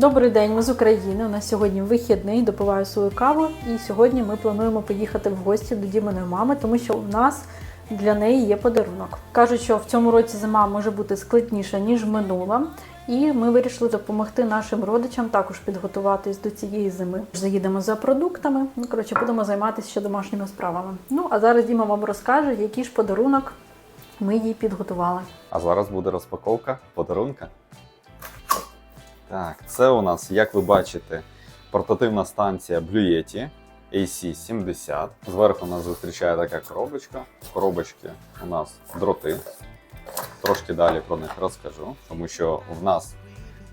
Добрий день, ми з України. У нас сьогодні вихідний, допиваю свою каву. І сьогодні ми плануємо поїхати в гості до Діминої мами, тому що у нас для неї є подарунок. Кажуть, що в цьому році зима може бути складніша, ніж минула. І ми вирішили допомогти нашим родичам також підготуватись до цієї зими. Заїдемо за продуктами. Ну, коротше, будемо займатися ще домашніми справами. Ну а зараз Діма вам розкаже, який ж подарунок ми їй підготували. А зараз буде розпаковка подарунка. Так, це у нас, як ви бачите, портативна станція Blue Yeti AC70. Зверху нас зустрічає така коробочка. В коробочці у нас дроти. Трошки далі про них розкажу, тому що в нас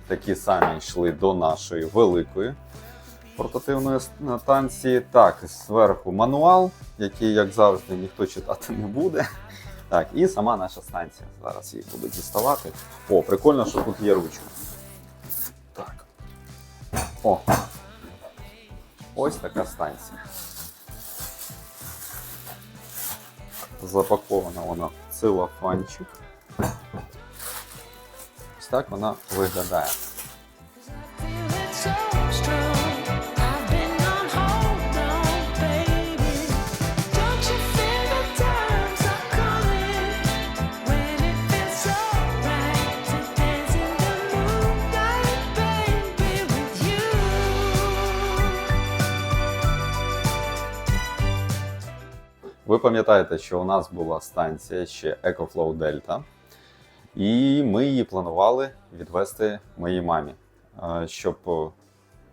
такі самі йшли до нашої великої портативної станції. Так, зверху мануал, який, як завжди, ніхто читати не буде. Так, і сама наша станція. Зараз її буду діставати. О, прикольно, що тут є ручка. О. Ось така станція. Запакована вона в целофанчик. Ось так вона виглядає. Ви пам'ятаєте, що у нас була станція ще EcoFlow Delta, і ми її планували відвести моїй мамі, е, щоб е,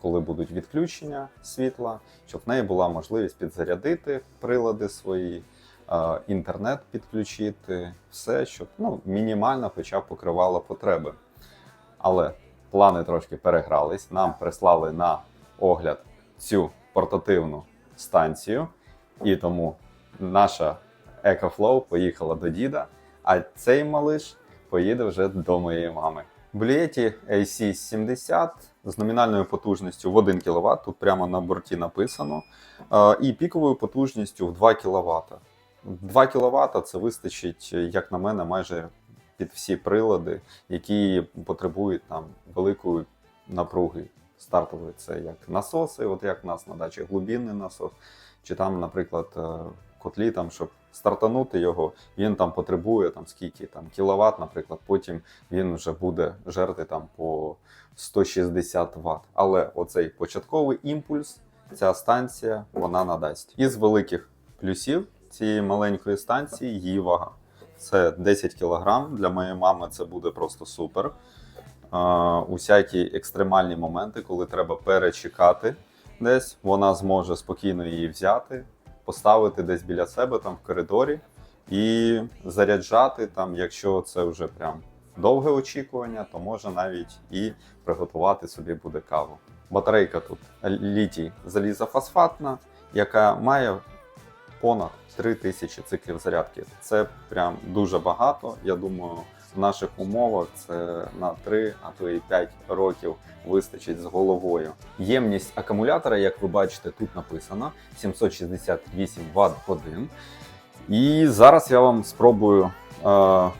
коли будуть відключення світла, щоб в неї була можливість підзарядити прилади свої, е, інтернет підключити, все, щоб ну, мінімально хоча б покривало потреби. Але плани трошки перегрались. Нам прислали на огляд цю портативну станцію, і тому наша EcoFlow поїхала до діда, а цей малиш поїде вже до моєї мами. Блієті AC70 з номінальною потужністю в 1 кВт, тут прямо на борті написано, е, і піковою потужністю в 2 кВт. 2 кВт це вистачить, як на мене, майже під всі прилади, які потребують там великої напруги стартової. Це як насоси, от як в нас на дачі глибинний насос, чи там, наприклад, е, котлі, там, щоб стартанути його, він там потребує там скільки там кіловат, наприклад, потім він вже буде жерти там по 160 Вт. Але оцей початковий імпульс, ця станція, вона надасть. Із великих плюсів цієї маленької станції її вага. Це 10 кг. Для моєї мами це буде просто супер. Усякі екстремальні моменти, коли треба перечекати десь, вона зможе спокійно її взяти, поставити десь біля себе там в коридорі і заряджати там, якщо це вже прям довге очікування, то може навіть і приготувати собі буде каву. Батарейка тут літій залізофосфатна, яка має понад 3000 циклів зарядки. Це прям дуже багато. Я думаю, в наших умовах це на 3, а то і 5 років вистачить з головою. Ємність акумулятора, як ви бачите, тут написано 768 Вт годин. І зараз я вам спробую е,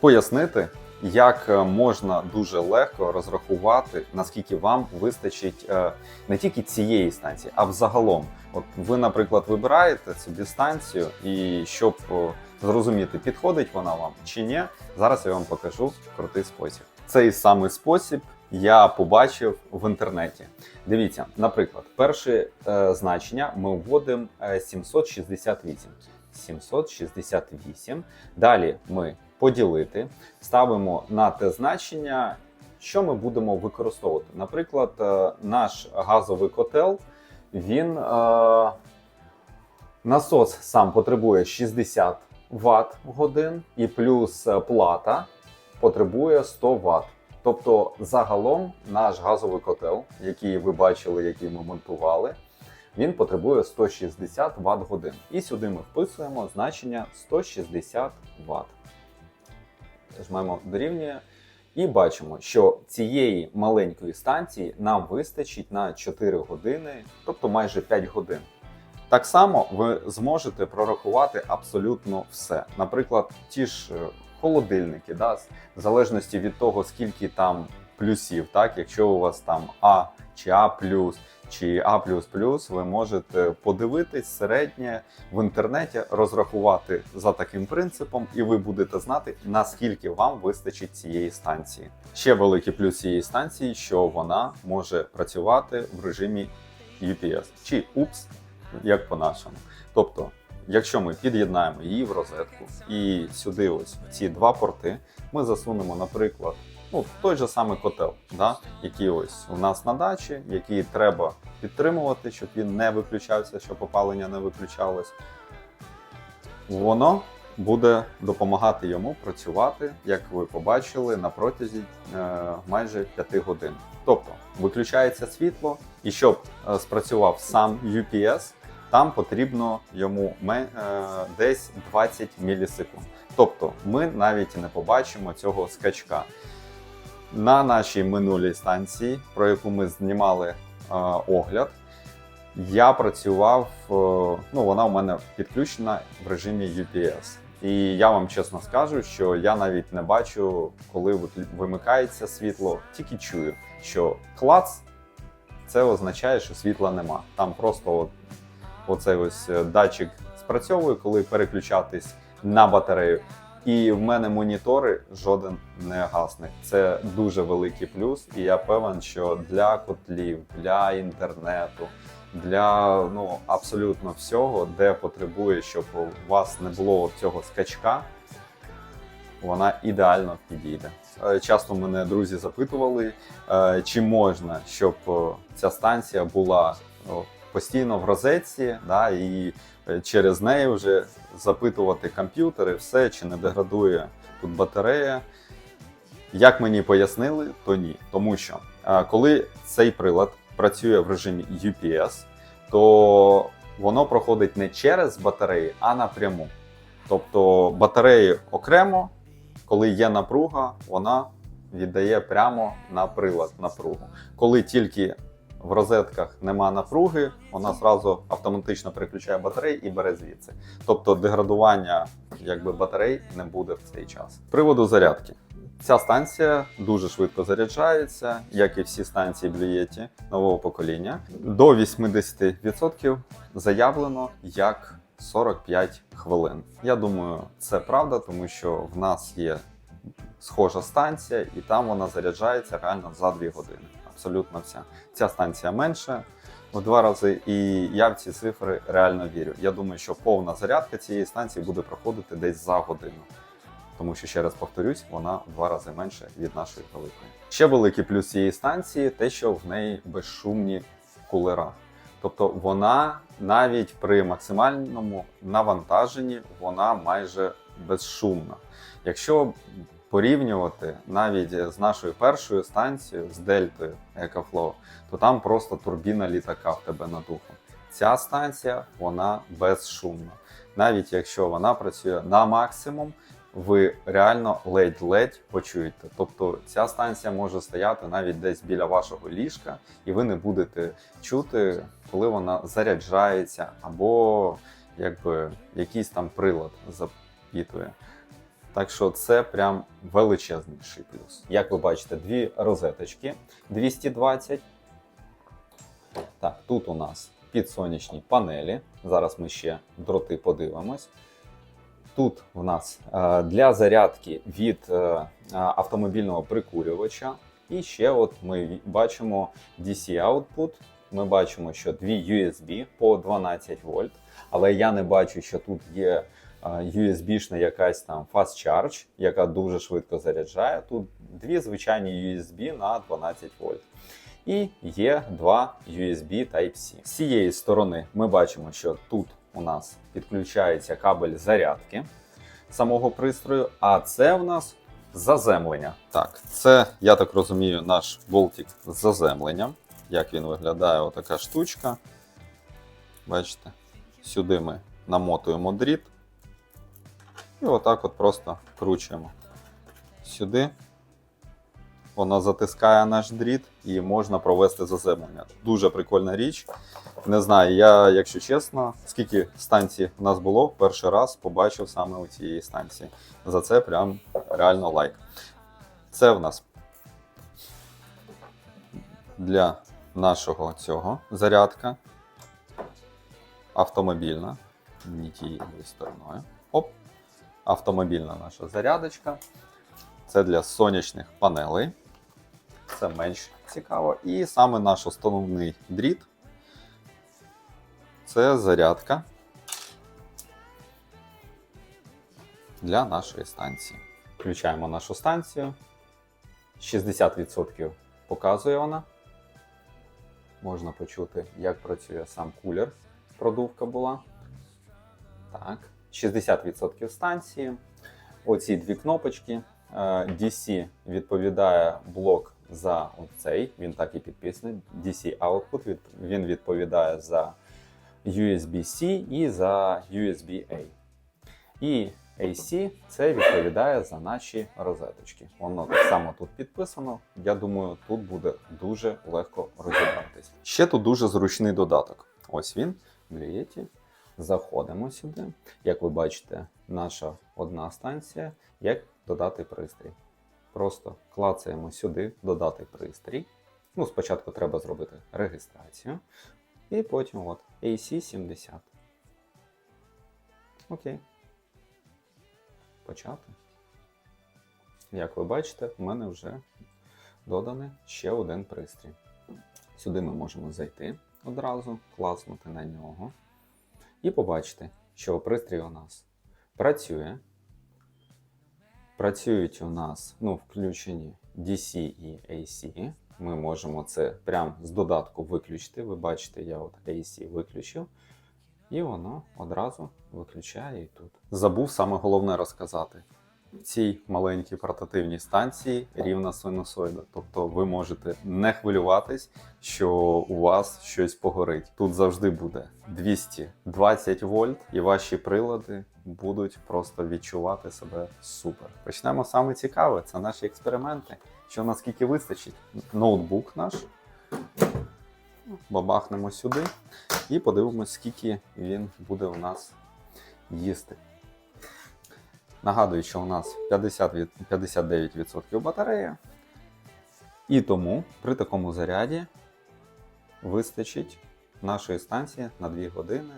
пояснити, як е, можна дуже легко розрахувати, наскільки вам вистачить е, не тільки цієї станції, а взагалом. От ви, наприклад, вибираєте собі станцію, і щоб о, зрозуміти, підходить вона вам чи ні, зараз я вам покажу крутий спосіб. Цей самий спосіб я побачив в інтернеті. Дивіться, наприклад, перше е, значення ми вводимо е, 768. 768. Далі ми поділити, ставимо на те значення, що ми будемо використовувати. Наприклад, е, наш газовий котел, він е, насос сам потребує 60 Вт годин, і плюс е, плата потребує 100 Вт Тобто, загалом наш газовий котел, який ви бачили, який ми монтували, він потребує 160 Вт годин. І сюди ми вписуємо значення 160 Вт. Жмемо дорівнює. І бачимо, що цієї маленької станції нам вистачить на 4 години, тобто майже 5 годин. Так само ви зможете прорахувати абсолютно все. Наприклад, ті ж е, холодильники, да, в залежності від того, скільки там плюсів, так, якщо у вас там А чи А чи А, ви можете подивитись середнє в інтернеті, розрахувати за таким принципом, і ви будете знати, наскільки вам вистачить цієї станції. Ще великий плюс цієї станції, що вона може працювати в режимі UPS чи UPS, як по-нашому. Тобто, якщо ми під'єднаємо її в розетку і сюди, ось в ці два порти, ми засунемо, наприклад, ну, той же самий котел, да, який ось у нас на дачі, який треба підтримувати, щоб він не виключався, щоб опалення не виключалось. Воно буде допомагати йому працювати, як ви побачили, на протязі е, майже 5 годин. Тобто виключається світло, і щоб е, спрацював сам UPS, там потрібно йому е, десь 20 мілісекунд. Тобто ми навіть не побачимо цього скачка. На нашій минулій станції, про яку ми знімали е, огляд, я працював, е, ну вона у мене підключена в режимі UPS. І я вам чесно скажу, що я навіть не бачу, коли вимикається світло, тільки чую, що клац це означає, що світла нема. Там просто от, оцей ось е, датчик спрацьовує, коли переключатись на батарею. І в мене монітори жоден не гасне. Це дуже великий плюс, і я певен, що для котлів, для інтернету, для ну абсолютно всього, де потребує, щоб у вас не було цього скачка, вона ідеально підійде. Е, Часто мене друзі запитували, е, чи можна, щоб ця станція була постійно в розетці, да, і е, через неї вже запитувати комп'ютери, все, чи не деградує тут батарея. Як мені пояснили, то ні. Тому що е, коли цей прилад працює в режимі UPS, то воно проходить не через батареї, а напряму. Тобто батареї окремо, коли є напруга, вона віддає прямо на прилад напругу. Коли тільки в розетках нема напруги, вона зразу автоматично переключає батареї і бере звідси. Тобто деградування якби, батарей не буде в цей час. З приводу зарядки. Ця станція дуже швидко заряджається, як і всі станції Блюєті нового покоління. До 80% заявлено як 45 хвилин. Я думаю, це правда, тому що в нас є схожа станція, і там вона заряджається реально за 2 години. Абсолютно вся. Ця станція менше в два рази, і я в ці цифри реально вірю. Я думаю, що повна зарядка цієї станції буде проходити десь за годину. Тому що, ще раз повторюсь, вона в два рази менше від нашої великої. Ще великий плюс цієї станції те, що в неї безшумні кулера. Тобто вона навіть при максимальному навантаженні вона майже безшумна. Якщо порівнювати навіть з нашою першою станцією з Дельтою EcoFlow, то там просто турбіна літака в тебе над ухом. Ця станція вона безшумна. Навіть якщо вона працює на максимум, ви реально ледь-ледь почуєте. Тобто ця станція може стояти навіть десь біля вашого ліжка, і ви не будете чути, коли вона заряджається, або якби якийсь там прилад запітує. Так що це прям величезніший плюс. Як ви бачите, дві розеточки 220. Так, тут у нас підсонячні панелі. Зараз ми ще дроти подивимось. Тут у нас е, для зарядки від е, е, автомобільного прикурювача. І ще от ми бачимо DC output. Ми бачимо, що дві USB по 12 вольт, але я не бачу, що тут є USB-шна якась там fast charge, яка дуже швидко заряджає. Тут дві звичайні USB на 12 вольт. І є два USB Type-C. З цієї сторони ми бачимо, що тут у нас підключається кабель зарядки самого пристрою, а це в нас Заземлення. Так, це, я так розумію, наш болтик з заземленням. Як він виглядає, отака штучка. Бачите? Сюди ми намотуємо дріт. І отак от просто вкручуємо. Сюди. Вона затискає наш дріт і можна провести заземлення. Дуже прикольна річ. Не знаю, я, якщо чесно, скільки станцій у нас було, перший раз побачив саме у цієї станції. За це прям реально лайк. Це в нас для нашого цього зарядка. Автомобільна. Не тією стороною. Оп. Автомобільна наша зарядочка. Це для сонячних панелей. Це менш цікаво. І саме наш основний дріт це зарядка для нашої станції. Включаємо нашу станцію. 60% показує вона. Можна почути, як працює сам кулер. Продувка була. Так. 60% станції. Оці дві кнопочки. Е, DC відповідає блок за оцей, він так і підписаний. DC output, він відповідає за USB-C і за USB-A. І AC це відповідає за наші розеточки. Воно так само тут підписано. Я думаю, тут буде дуже легко розібратись. Ще тут дуже зручний додаток. Ось він в лієті. Заходимо сюди. Як ви бачите, наша одна станція, як додати пристрій. Просто клацаємо сюди додати пристрій. Ну, спочатку треба зробити реєстрацію. І потім от AC70. Окей. Почати. Як ви бачите, в мене вже доданий ще один пристрій. Сюди ми можемо зайти одразу, класнути на нього. І побачити, що пристрій у нас працює. Працюють у нас ну, включені DC і AC. Ми можемо це прямо з додатку виключити. Ви бачите, я от AC виключив. І воно одразу виключає і тут. Забув саме головне розказати. Цій маленькій портативній станції рівна синусоїда. Тобто ви можете не хвилюватись, що у вас щось погорить. Тут завжди буде 220 вольт, і ваші прилади будуть просто відчувати себе супер. Почнемо саме цікаве, це наші експерименти. Що наскільки вистачить? Ноутбук наш. Бабахнемо сюди і подивимось, скільки він буде у нас їсти. Нагадую, що у нас 50 від 59% батарея. І тому при такому заряді вистачить нашої станції на 2 години,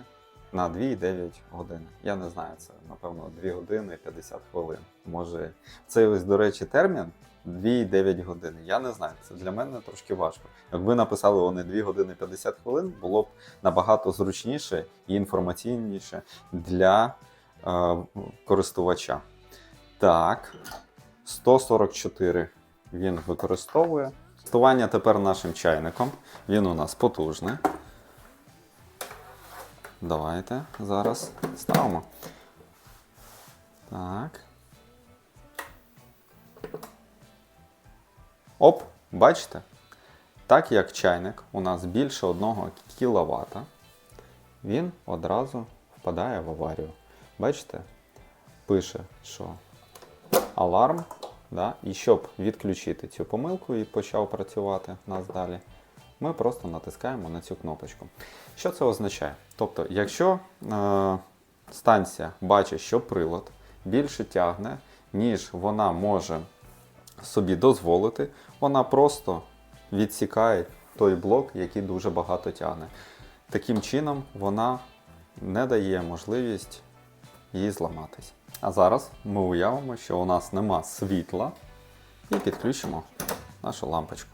на 2,9 години. Я не знаю, це напевно 2 години 50 хвилин. Може, цей ось, до речі, термін 2,9 години. Я не знаю, це для мене трошки важко. Якби написали вони 2 години 50 хвилин, було б набагато зручніше і інформаційніше для користувача. Так, 144 він використовує. Тестування тепер нашим чайником. Він у нас потужний. Давайте зараз ставимо. Так. Оп, бачите? Так як чайник у нас більше 1 кВт, він одразу впадає в аварію. Бачите? Пише, що аларм. Да? І щоб відключити цю помилку і почав працювати нас далі, ми просто натискаємо на цю кнопочку. Що це означає? Тобто, якщо е, станція бачить, що прилад більше тягне, ніж вона може собі дозволити, вона просто відсікає той блок, який дуже багато тягне. Таким чином, вона не дає можливість їй зламатись. А зараз ми уявимо, що у нас нема світла, і підключимо нашу лампочку.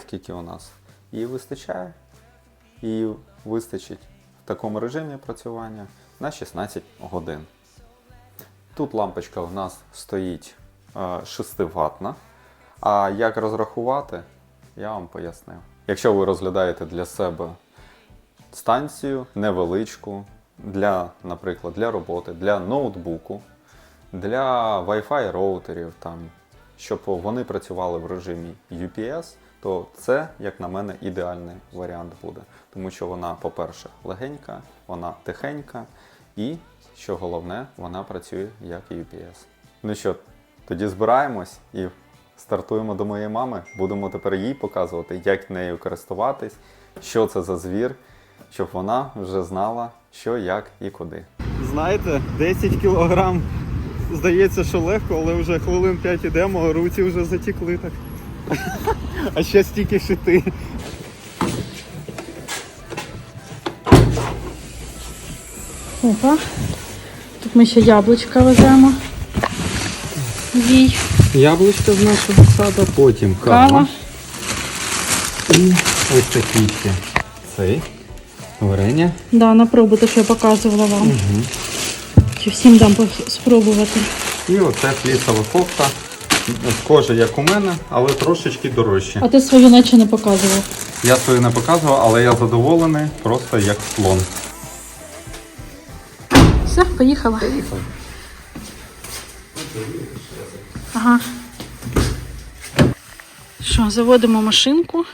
Скільки у нас її вистачає, і вистачить в такому режимі працювання на 16 годин. Тут лампочка у нас стоїть 6 ватна. А як розрахувати, я вам пояснив. Якщо ви розглядаєте для себе станцію невеличку, для, наприклад, для роботи, для ноутбуку, для Wi-Fi роутерів, там, щоб вони працювали в режимі UPS, то це, як на мене, ідеальний варіант буде. Тому що вона, по-перше, легенька, вона тихенька і, що головне, вона працює як UPS. Ну що, тоді збираємось і стартуємо до моєї мами. Будемо тепер їй показувати, як нею користуватись, що це за звір, щоб вона вже знала, що, як і куди. Знаєте, 10 кілограм здається, що легко, але вже хвилин 5 ідемо, руці вже затікли так. А ще стільки шити. Опа. Тут ми ще яблучка веземо. Їй Яблучко з нашого саду, потім кава. І ось ще цей варення. Да, на пробу, те, що я показувала вам. Чи всім дам спробувати. І оце флісова кофта. Кожа, як у мене, але трошечки дорожче. А ти свою наче не показував. Я свою не показував, але я задоволений, просто як слон. Все, поїхала. Поїхали. Ага. Що, заводимо машинку.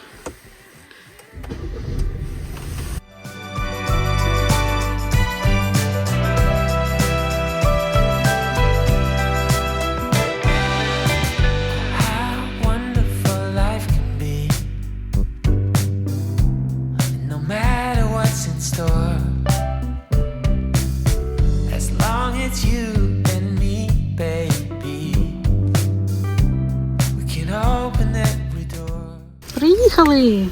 Приїхали.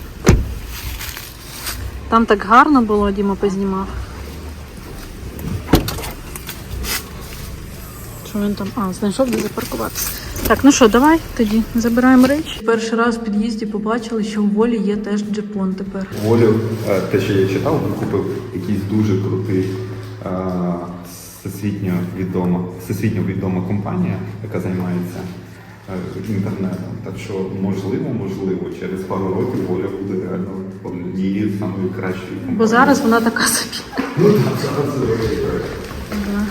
Там так гарно було, Діма познімав. Що він там? А, знайшов де запаркуватися. Так, ну що, давай тоді забираємо речі. Перший раз в під'їзді побачили, що у волі є теж джипон тепер. Волю, е, те, що я читав, він купив якийсь дуже крутий е, всесвітньо відома, всесвітньо відома компанія, яка займається інтернетом. Так що можливо, можливо, через пару років воля буде реально однією з самої кращої компаній. Бо зараз вона така собі. Ну, так, зараз зробить. Да.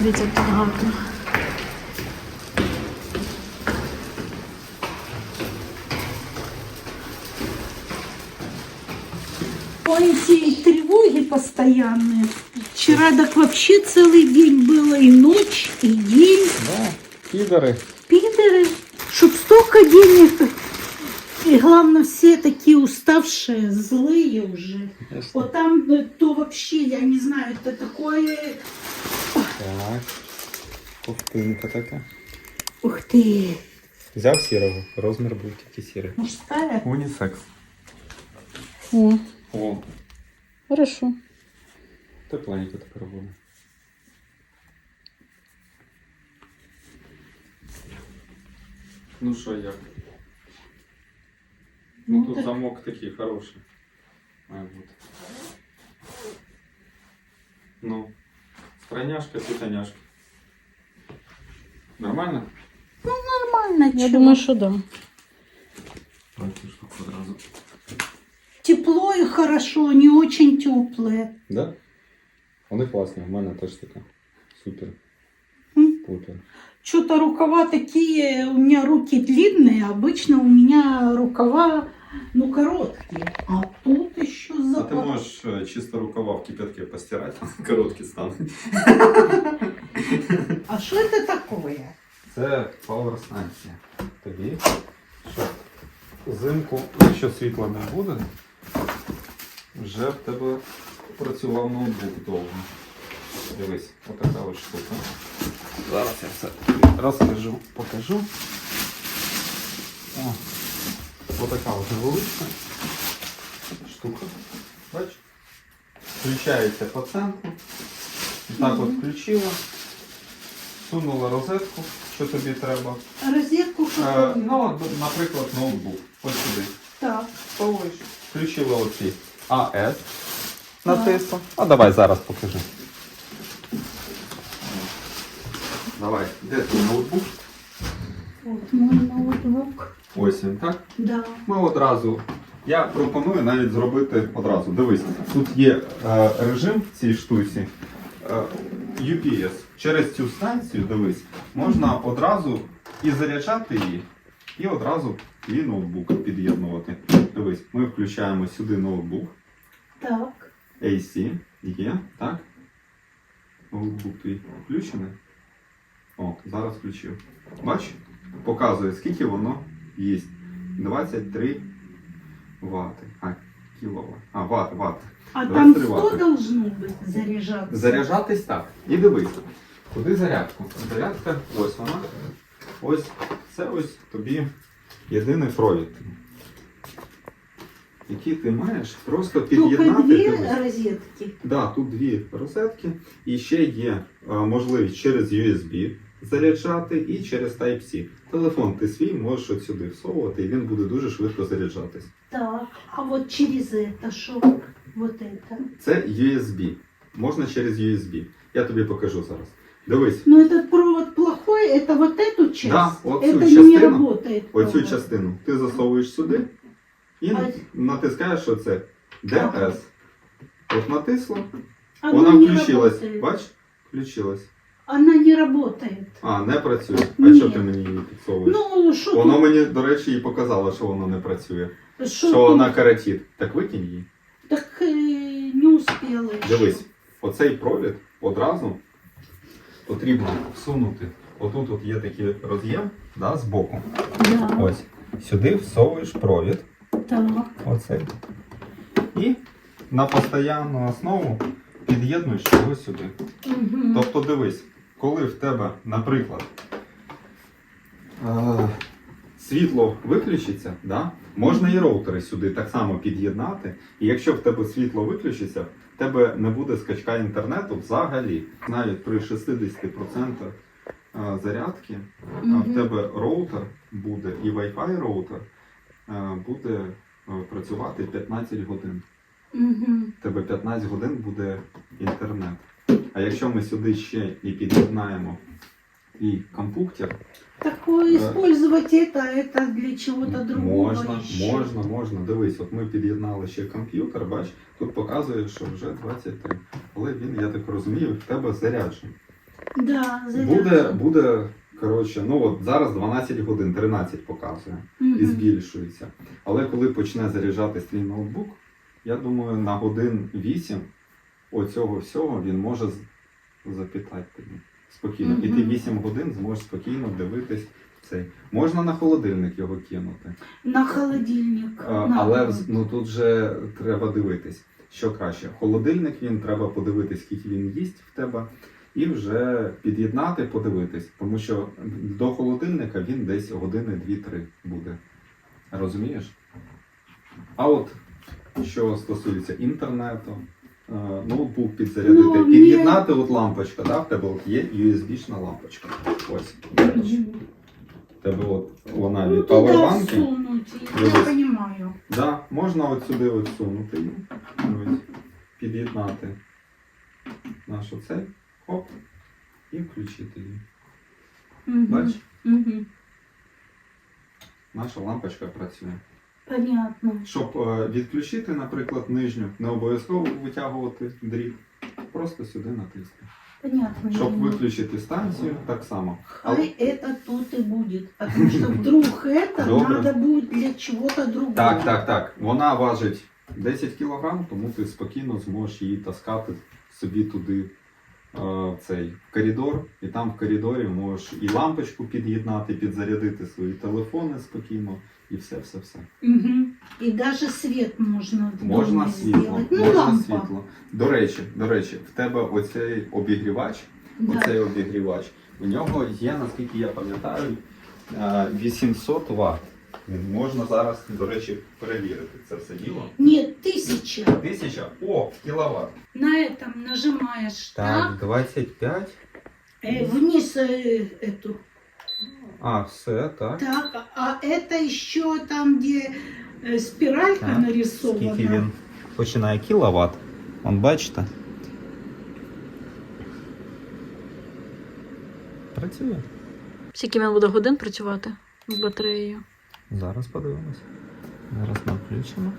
Дивіться, як тут гарно. Ой, эти тревоги постоянные. Вчера так вообще целый день было, и ночь, и день. Да, підери. Пидоры, чтоб столько денег. И главное, все такие уставшие, злые уже. Вот там э, то вообще, я не знаю, это такое... Так. Ковтинка така. Ух ты, Взяв сірого, розмір був тільки сірий. мужская. Унісекс. О, О, хорошо. тепленько тепер буде. Ну що як? Ну Ну, тут так. замок такий хороший. Має бути. Ну, страняшка, пітаняшка. Нормально? Нормально, Я чё. думаю, що да. Давайте штуку одразу. Тепло и хорошо, не очень теплое. Да? Вони класні, у мене теж така. Супер. М. Пупер. Что-то рукава такие, у меня руки длинные, обычно у меня рукава, ну, короткие. А тут еще А за... ти можеш е, чисто рукава в кипятки постирати, короткі стануть. А что это такое? Це пауер станція. Тобі, щоб взимку, якщо світла не буде, вже в тебе працював ноутбук довго. Дивись, отака ось штука. Зараз я все розкажу, покажу. О, отака ось невеличка штука. Бачиш? Включається по центру. Так от включила. Сунула розетку, що тобі треба. Розетку Е, ну, наприклад, ноутбук. Ось сюди. Так. Ставиш. Включила оці АС. Натисла. А давай зараз покажи. Давай, де твій ноутбук? Вот мой ноутбук. Ось він, так? Да. Ми одразу. Я пропоную навіть зробити одразу. Дивись, тут є е, режим в цій штуці. Е, UPS. Через цю станцію, дивись, можна одразу і заряджати її, і одразу твій ноутбук під'єднувати. Дивись, ми включаємо сюди ноутбук. Так. AC є, так? Ноутбук твій включений. О, зараз включив. Бач? Показує, скільки воно їсть. 23 вати. А, кіловат. А, ват, ват. А там стривати. 100 должно быть заряжаться. Заряджатись так. І дивись. Куди зарядку? Зарядка, ось вона. Ось це ось тобі єдиний провід. Який ти маєш просто Только під'єднати. две дивись. розетки. Да, тут дві розетки, і ще є е, можливість через USB заряджати і через Type-C. Телефон ти свій можеш от сюди всовувати, і він буде дуже швидко заряджатись. Так. А вот через это что? Вот это. Це USB. Можна через USB. Я тобі покажу зараз. Дивись, Но этот провод плохой, это вот эту часть? Да, вот всю это не частину. работает. оцю провод. частину ти засовуєш сюди і А- натискаєш, що це DS. От натисло, Оно вона не включилась. работает. Бач? Включилась. Она не работает. А, не працює. А Ні. що ти мені її підсовуєш? Ну, что Воно тут? мені, до речі, і показало, що воно не працює. Что Що тут? вона каратит. Так викинь її. Так э, не успела еще. Дивись, оцей провід одразу потрібно всунути. Отут от є такий роз'єм да, з боку. Да, Ось. Сюди всовуєш провід. так. Оцей. І на постійну основу під'єднуєш його сюди. Мгм. Тобто дивись, коли в тебе, наприклад, е, світло виключиться, да? можна і роутери сюди так само під'єднати. І якщо в тебе світло виключиться, в тебе не буде скачка інтернету взагалі. Навіть при 60% е, зарядки а в тебе роутер буде і Wi-Fi роутер буде працювати 15 годин. В тебе 15 годин буде інтернет. А якщо ми сюди ще і під'єднаємо і компуктер, Такое использовать это, это для чего-то другого можна, еще. можна, можна. Дивись, от ми під'єднали ще комп'ютер, бач, тут показує, що вже 23. Але він, я так розумію, в тебе заряджений. Да, Буде, зарядка. буде, коротше, ну от зараз 12 годин, 13 показує. і збільшується. Але коли почне заряджатись твій ноутбук, я думаю, на годин 8 оцього всього він може запитати тобі спокійно. І ти Мгм. 8 годин зможеш спокійно дивитись цей. Можна на холодильник його кинути. На холодильник. А, на але холод. вз- ну, тут же треба дивитись, що краще. Холодильник він треба подивитись, скільки він їсть в тебе. І вже під'єднати, подивитись, тому що до холодильника він десь години 2-3 буде. Розумієш? А от що стосується інтернету, ноутбук підзарядити, Ну, під'єднати от лампочка, да, в тебе от є USB-шна лампочка. Ось. В тебе от вона Ну, від туда павербанки. я понимаю. Да, можна от сюди от сунути. Ось, під'єднати наш оцей, хоп, і включити її. Мгм. Бач, Мгм. наша лампочка працює. Понятно. Щоб е, відключити, наприклад, нижню, не обов'язково витягувати дріт, просто сюди натиснути. Понятно. Щоб виключити станцію, так само. Хай это тут и будет. Потому что вдруг это Добре. надо будет для чего-то другого. Так, так, так. Вона важить 10 кг, тому ти спокійно зможеш її таскати собі туди е, в цей коридор, і там в коридорі можеш і лампочку під'єднати, підзарядити свої телефони спокійно, і все, все, все. Мгм. И даже свет можно в Можна доме світло, сделать. Ну, можна лампа. світло. До речі, до речі, в тебе оцей обігрівач, Да. оцей обігрівач, у нього є, наскільки я пам'ятаю, е, 800 Вт. Можна зараз, до речі, перевірити це все діло. Нет, тысяча. Тисяча, о, кіловат. На этом нажимаешь так, 25. э, вниз э, эту. а, все, так. Так, а это еще там, где э, спиралька Так, нарисована. Скільки він починає кіловат. Вон бачите? Працює. Скільки він буде годин працювати з батареєю? Зараз подивимось. Зараз ми включимо.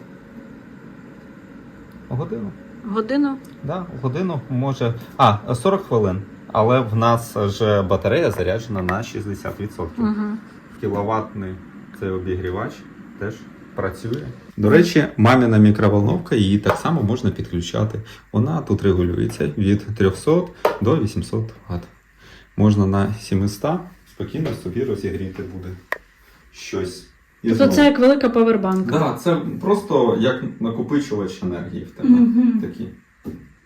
Годину. Годину. Да, годину може. А, 40 хвилин. Але в нас вже батарея заряджена на 60%. Угу. Кіловатний цей обігрівач теж працює. До речі, маміна мікроволновка, її так само можна підключати. Вона тут регулюється від 300 до 800 Вт. Можна на 700 спокійно собі розігріти буде щось. І Тобто знову. це як велика павербанка. Да, це просто як накопичувач енергії в тебе. Мгм. Такі.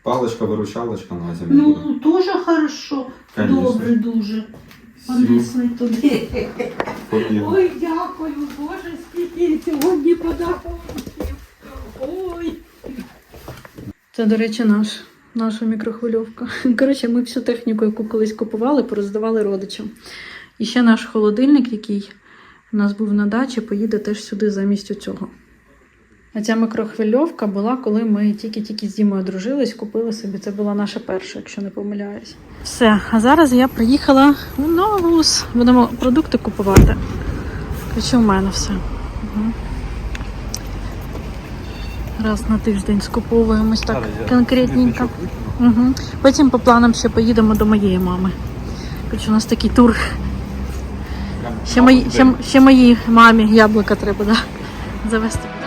Паличка-виручалочка на зимі буде. Ну, дуже хорошо. Конечно. Добре дуже. Понесли туди. побігли. Ой, дякую, Боже, скільки сьогодні подарунків. Ой. Це, до речі, наш, наша мікрохвильовка. Коротше, ми всю техніку, яку колись купували, пороздавали родичам. І ще наш холодильник, який у нас був на дачі, поїде теж сюди замість цього. А ця мікрохвильовка була, коли ми тільки-тільки з Дімою дружились, купили собі. Це була наша перша, якщо не помиляюсь. Все, а зараз я приїхала у Новус. Будемо продукти купувати. Коротше, у мене все. Угу. Раз на тиждень скуповуємось так конкретненько. Угу. Потім по планам ще поїдемо до моєї мами. Коротше, у нас такий тур. Ще, мої, ще, ще моїй мамі яблука треба да, завести.